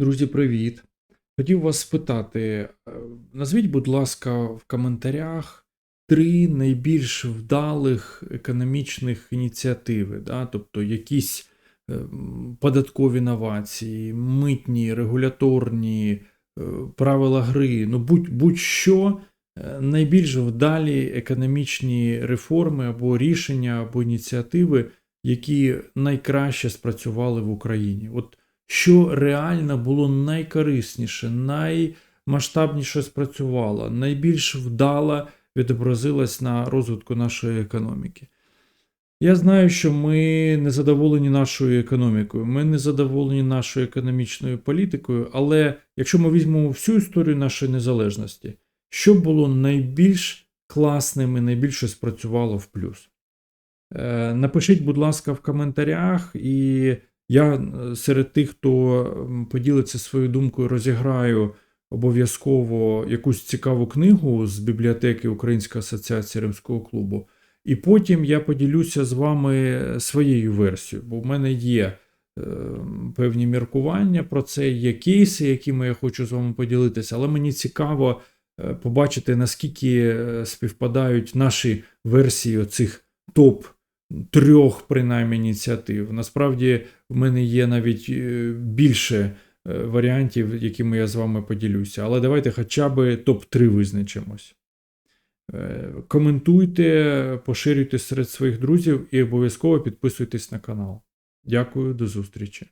Друзі, привіт! Хотів вас спитати, е, назвіть, будь ласка, в коментарях три найбільш вдалих економічних ініціативи, да? тобто якісь е, податкові новації, митні, регуляторні, е, правила гри, ну будь- будь-що е, найбільш вдалі економічні реформи або рішення, або ініціативи, які найкраще спрацювали в Україні. От що реально було найкорисніше, наймасштабніше спрацювало, найбільш вдало відобразилось на розвитку нашої економіки. Я знаю, що ми не задоволені нашою економікою, ми не задоволені нашою економічною політикою, але якщо ми візьмемо всю історію нашої незалежності, що було найбільш класним і найбільше спрацювало в плюс? Е, Напишіть, будь ласка, в коментарях, і я е, серед тих, хто поділиться своєю думкою, розіграю обов'язково якусь цікаву книгу з бібліотеки Української асоціації Римського клубу. І потім я поділюся з вами своєю версією, бо в мене є е, певні міркування про це, є кейси, якими я хочу з вами поділитися, але мені цікаво е, побачити, наскільки е, співпадають наші версії оцих топ трьох, принаймні, ініціатив. Насправді, в мене є навіть е, більше е, варіантів, якими я з вами поділюся. Але давайте хоча б топ-3 визначимось. Е, Коментуйте, поширюйте серед своїх друзів і обов'язково підписуйтесь на канал. Дякую, до зустрічі.